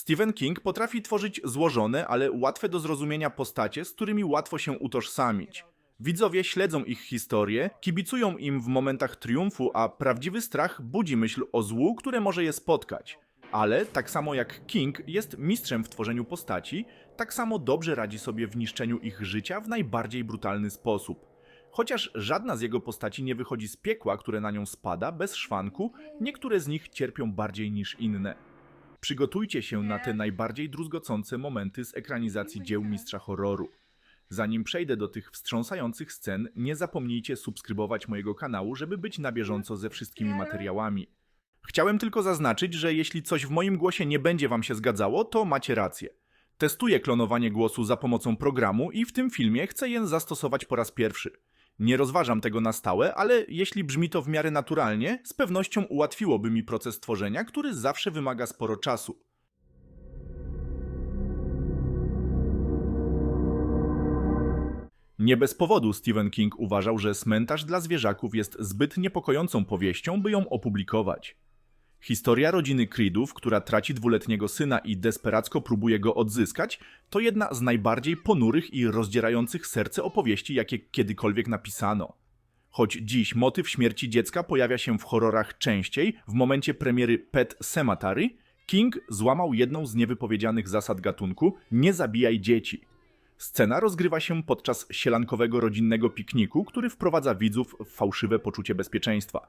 Stephen King potrafi tworzyć złożone, ale łatwe do zrozumienia postacie, z którymi łatwo się utożsamić. Widzowie śledzą ich historię, kibicują im w momentach triumfu, a prawdziwy strach budzi myśl o złu, które może je spotkać. Ale tak samo jak King jest mistrzem w tworzeniu postaci, tak samo dobrze radzi sobie w niszczeniu ich życia w najbardziej brutalny sposób. Chociaż żadna z jego postaci nie wychodzi z piekła, które na nią spada, bez szwanku, niektóre z nich cierpią bardziej niż inne. Przygotujcie się na te najbardziej druzgocące momenty z ekranizacji dzieł mistrza horroru. Zanim przejdę do tych wstrząsających scen, nie zapomnijcie subskrybować mojego kanału, żeby być na bieżąco ze wszystkimi materiałami. Chciałem tylko zaznaczyć, że jeśli coś w moim głosie nie będzie wam się zgadzało, to macie rację. Testuję klonowanie głosu za pomocą programu i w tym filmie chcę je zastosować po raz pierwszy. Nie rozważam tego na stałe, ale jeśli brzmi to w miarę naturalnie, z pewnością ułatwiłoby mi proces tworzenia, który zawsze wymaga sporo czasu. Nie bez powodu Stephen King uważał, że Cmentarz dla zwierzaków jest zbyt niepokojącą powieścią, by ją opublikować. Historia rodziny Creedów, która traci dwuletniego syna i desperacko próbuje go odzyskać, to jedna z najbardziej ponurych i rozdzierających serce opowieści, jakie kiedykolwiek napisano. Choć dziś motyw śmierci dziecka pojawia się w horrorach częściej, w momencie premiery Pet Cemetery, King złamał jedną z niewypowiedzianych zasad gatunku nie zabijaj dzieci. Scena rozgrywa się podczas sielankowego rodzinnego pikniku, który wprowadza widzów w fałszywe poczucie bezpieczeństwa.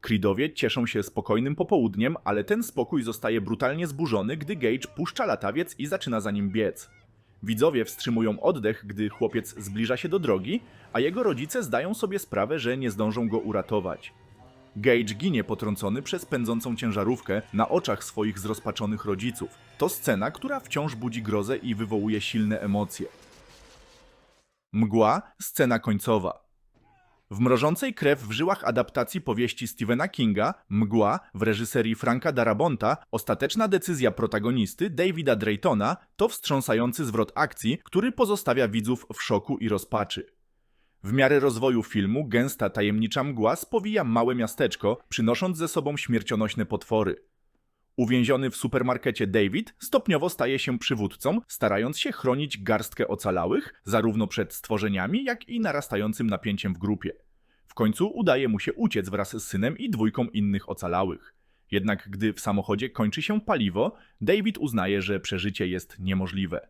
Creedowie cieszą się spokojnym popołudniem, ale ten spokój zostaje brutalnie zburzony, gdy Gage puszcza latawiec i zaczyna za nim biec. Widzowie wstrzymują oddech, gdy chłopiec zbliża się do drogi, a jego rodzice zdają sobie sprawę, że nie zdążą go uratować. Gage ginie potrącony przez pędzącą ciężarówkę na oczach swoich zrozpaczonych rodziców. To scena, która wciąż budzi grozę i wywołuje silne emocje. Mgła, scena końcowa. W mrożącej krew w żyłach adaptacji powieści Stephena Kinga, Mgła, w reżyserii Franka Darabonta, ostateczna decyzja protagonisty Davida Draytona to wstrząsający zwrot akcji, który pozostawia widzów w szoku i rozpaczy. W miarę rozwoju filmu gęsta tajemnicza mgła spowija małe miasteczko, przynosząc ze sobą śmiercionośne potwory. Uwięziony w supermarkecie David stopniowo staje się przywódcą, starając się chronić garstkę ocalałych, zarówno przed stworzeniami, jak i narastającym napięciem w grupie. W końcu udaje mu się uciec wraz z synem i dwójką innych ocalałych. Jednak gdy w samochodzie kończy się paliwo, David uznaje, że przeżycie jest niemożliwe.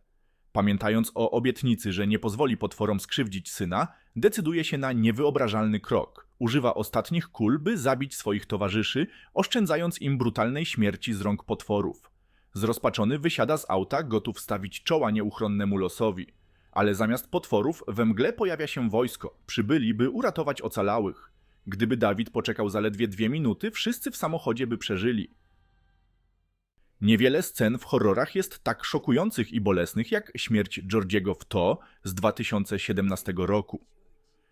Pamiętając o obietnicy, że nie pozwoli potworom skrzywdzić syna, decyduje się na niewyobrażalny krok. Używa ostatnich kul, by zabić swoich towarzyszy, oszczędzając im brutalnej śmierci z rąk potworów. Zrozpaczony wysiada z auta, gotów stawić czoła nieuchronnemu losowi. Ale zamiast potworów we mgle pojawia się wojsko. Przybyli, by uratować ocalałych. Gdyby Dawid poczekał zaledwie dwie minuty, wszyscy w samochodzie by przeżyli. Niewiele scen w horrorach jest tak szokujących i bolesnych jak śmierć Georgiego w to z 2017 roku.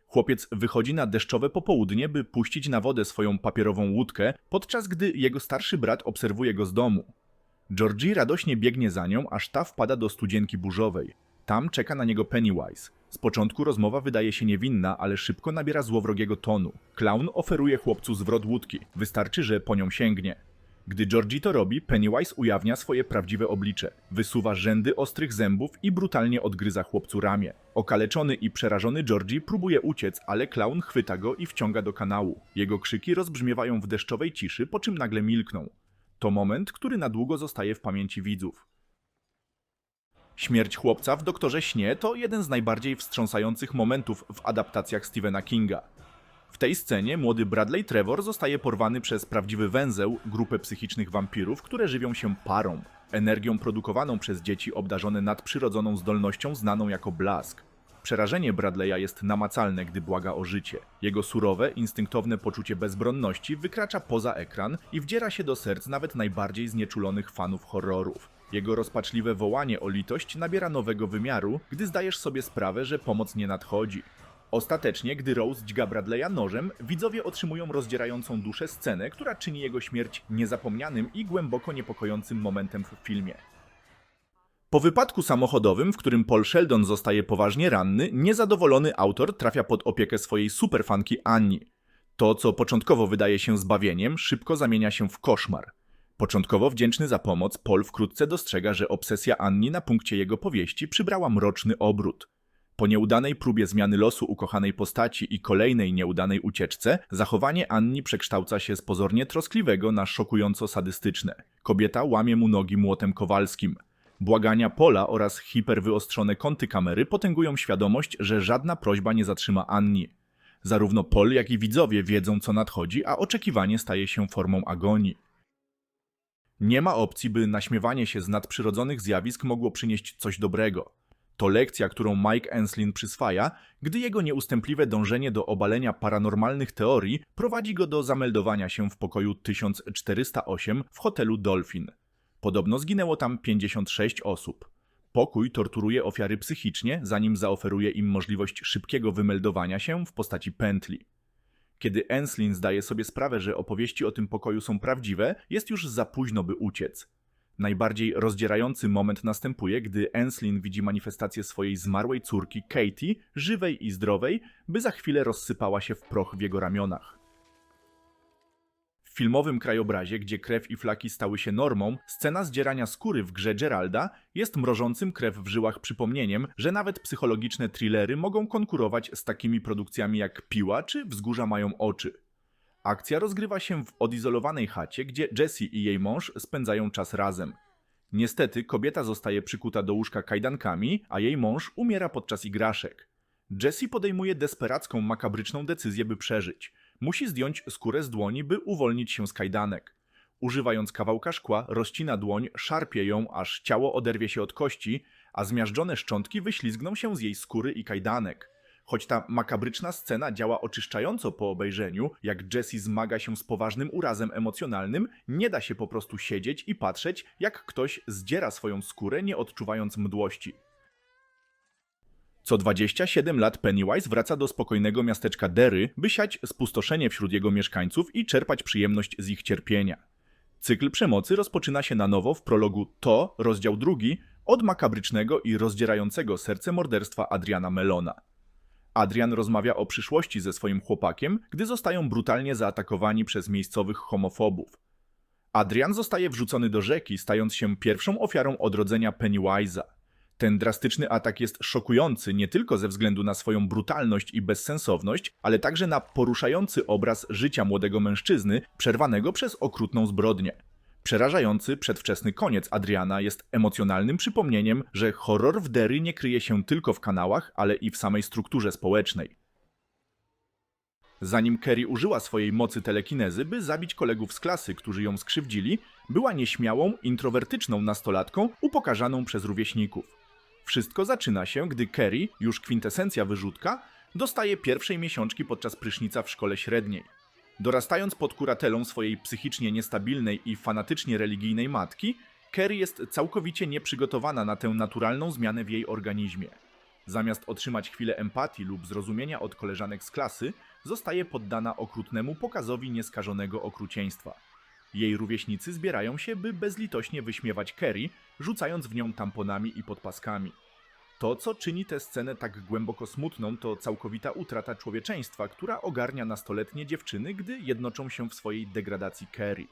Chłopiec wychodzi na deszczowe popołudnie, by puścić na wodę swoją papierową łódkę, podczas gdy jego starszy brat obserwuje go z domu. Georgie radośnie biegnie za nią, aż ta wpada do studzienki burzowej. Tam czeka na niego Pennywise. Z początku rozmowa wydaje się niewinna, ale szybko nabiera złowrogiego tonu. Clown oferuje chłopcu zwrot łódki. Wystarczy, że po nią sięgnie. Gdy Georgie to robi, Pennywise ujawnia swoje prawdziwe oblicze. Wysuwa rzędy ostrych zębów i brutalnie odgryza chłopcu ramię. Okaleczony i przerażony Georgie próbuje uciec, ale klaun chwyta go i wciąga do kanału. Jego krzyki rozbrzmiewają w deszczowej ciszy, po czym nagle milkną. To moment, który na długo zostaje w pamięci widzów. Śmierć chłopca w Doktorze Śnie to jeden z najbardziej wstrząsających momentów w adaptacjach Stephena Kinga. W tej scenie młody Bradley Trevor zostaje porwany przez prawdziwy węzeł, grupę psychicznych wampirów, które żywią się parą, energią produkowaną przez dzieci obdarzone nadprzyrodzoną zdolnością znaną jako blask. Przerażenie Bradley'a jest namacalne, gdy błaga o życie. Jego surowe, instynktowne poczucie bezbronności wykracza poza ekran i wdziera się do serc nawet najbardziej znieczulonych fanów horrorów. Jego rozpaczliwe wołanie o litość nabiera nowego wymiaru, gdy zdajesz sobie sprawę, że pomoc nie nadchodzi. Ostatecznie, gdy Rose dźga Bradley'a nożem, widzowie otrzymują rozdzierającą duszę scenę, która czyni jego śmierć niezapomnianym i głęboko niepokojącym momentem w filmie. Po wypadku samochodowym, w którym Paul Sheldon zostaje poważnie ranny, niezadowolony autor trafia pod opiekę swojej superfanki Anni. To, co początkowo wydaje się zbawieniem, szybko zamienia się w koszmar. Początkowo wdzięczny za pomoc, Paul wkrótce dostrzega, że obsesja Anni na punkcie jego powieści przybrała mroczny obrót. Po nieudanej próbie zmiany losu ukochanej postaci i kolejnej nieudanej ucieczce, zachowanie Anni przekształca się z pozornie troskliwego na szokująco sadystyczne. Kobieta łamie mu nogi młotem kowalskim. Błagania Pola oraz hiperwyostrzone kąty kamery potęgują świadomość, że żadna prośba nie zatrzyma Anni. Zarówno Pol, jak i widzowie wiedzą, co nadchodzi, a oczekiwanie staje się formą agonii. Nie ma opcji, by naśmiewanie się z nadprzyrodzonych zjawisk mogło przynieść coś dobrego. To lekcja, którą Mike Enslin przyswaja, gdy jego nieustępliwe dążenie do obalenia paranormalnych teorii prowadzi go do zameldowania się w pokoju 1408 w hotelu Dolphin. Podobno zginęło tam 56 osób. Pokój torturuje ofiary psychicznie, zanim zaoferuje im możliwość szybkiego wymeldowania się w postaci pętli. Kiedy Enslin zdaje sobie sprawę, że opowieści o tym pokoju są prawdziwe, jest już za późno, by uciec. Najbardziej rozdzierający moment następuje, gdy Enslin widzi manifestację swojej zmarłej córki Katie, żywej i zdrowej, by za chwilę rozsypała się w proch w jego ramionach. W filmowym krajobrazie, gdzie krew i flaki stały się normą, scena zdzierania skóry w grze Geralda jest mrożącym krew w żyłach przypomnieniem, że nawet psychologiczne thrillery mogą konkurować z takimi produkcjami jak Piła czy Wzgórza mają oczy. Akcja rozgrywa się w odizolowanej chacie, gdzie Jessie i jej mąż spędzają czas razem. Niestety kobieta zostaje przykuta do łóżka kajdankami, a jej mąż umiera podczas igraszek. Jessie podejmuje desperacką, makabryczną decyzję, by przeżyć. Musi zdjąć skórę z dłoni, by uwolnić się z kajdanek. Używając kawałka szkła, rozcina dłoń, szarpie ją, aż ciało oderwie się od kości, a zmiażdżone szczątki wyślizgną się z jej skóry i kajdanek. Choć ta makabryczna scena działa oczyszczająco po obejrzeniu, jak Jessie zmaga się z poważnym urazem emocjonalnym, nie da się po prostu siedzieć i patrzeć, jak ktoś zdziera swoją skórę, nie odczuwając mdłości. Co 27 lat Pennywise wraca do spokojnego miasteczka Derry, by siać spustoszenie wśród jego mieszkańców i czerpać przyjemność z ich cierpienia. Cykl przemocy rozpoczyna się na nowo w prologu To, rozdział drugi, od makabrycznego i rozdzierającego serce morderstwa Adriana Melona. Adrian rozmawia o przyszłości ze swoim chłopakiem, gdy zostają brutalnie zaatakowani przez miejscowych homofobów. Adrian zostaje wrzucony do rzeki, stając się pierwszą ofiarą odrodzenia Pennywise'a. Ten drastyczny atak jest szokujący nie tylko ze względu na swoją brutalność i bezsensowność, ale także na poruszający obraz życia młodego mężczyzny, przerwanego przez okrutną zbrodnię. Przerażający przedwczesny koniec Adriana jest emocjonalnym przypomnieniem, że horror w Derry nie kryje się tylko w kanałach, ale i w samej strukturze społecznej. Zanim Kerry użyła swojej mocy telekinezy, by zabić kolegów z klasy, którzy ją skrzywdzili, była nieśmiałą, introwertyczną nastolatką upokarzaną przez rówieśników. Wszystko zaczyna się, gdy Kerry, już kwintesencja wyrzutka, dostaje pierwszej miesiączki podczas prysznica w szkole średniej. Dorastając pod kuratelą swojej psychicznie niestabilnej i fanatycznie religijnej matki, Kerry jest całkowicie nieprzygotowana na tę naturalną zmianę w jej organizmie. Zamiast otrzymać chwilę empatii lub zrozumienia od koleżanek z klasy, zostaje poddana okrutnemu pokazowi nieskażonego okrucieństwa. Jej rówieśnicy zbierają się, by bezlitośnie wyśmiewać Kerry, rzucając w nią tamponami i podpaskami. To, co czyni tę scenę tak głęboko smutną, to całkowita utrata człowieczeństwa, która ogarnia nastoletnie dziewczyny, gdy jednoczą się w swojej degradacji Kerry.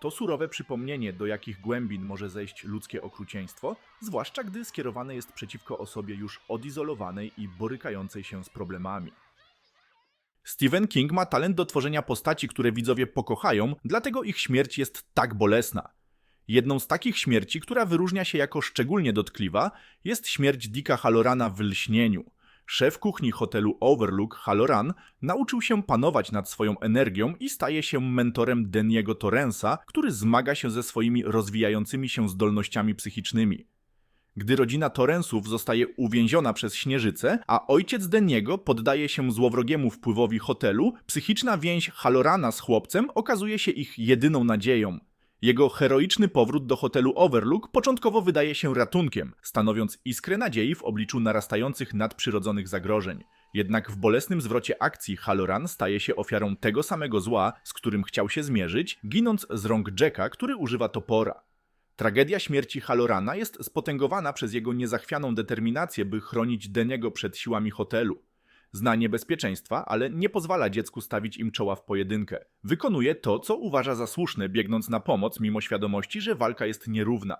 To surowe przypomnienie, do jakich głębin może zejść ludzkie okrucieństwo, zwłaszcza gdy skierowane jest przeciwko osobie już odizolowanej i borykającej się z problemami. Stephen King ma talent do tworzenia postaci, które widzowie pokochają, dlatego ich śmierć jest tak bolesna. Jedną z takich śmierci, która wyróżnia się jako szczególnie dotkliwa, jest śmierć Dicka Hallorana w lśnieniu. Szef kuchni hotelu Overlook, Halloran, nauczył się panować nad swoją energią i staje się mentorem Deniego Torrensa, który zmaga się ze swoimi rozwijającymi się zdolnościami psychicznymi. Gdy rodzina Torrensów zostaje uwięziona przez śnieżycę, a ojciec Deniego poddaje się złowrogiemu wpływowi hotelu, psychiczna więź Hallorana z chłopcem okazuje się ich jedyną nadzieją. Jego heroiczny powrót do hotelu Overlook początkowo wydaje się ratunkiem, stanowiąc iskrę nadziei w obliczu narastających nadprzyrodzonych zagrożeń. Jednak w bolesnym zwrocie akcji Halloran staje się ofiarą tego samego zła, z którym chciał się zmierzyć, ginąc z rąk Jacka, który używa topora. Tragedia śmierci Hallorana jest spotęgowana przez jego niezachwianą determinację, by chronić Deniego przed siłami hotelu. Zna niebezpieczeństwa, ale nie pozwala dziecku stawić im czoła w pojedynkę. Wykonuje to, co uważa za słuszne, biegnąc na pomoc, mimo świadomości, że walka jest nierówna.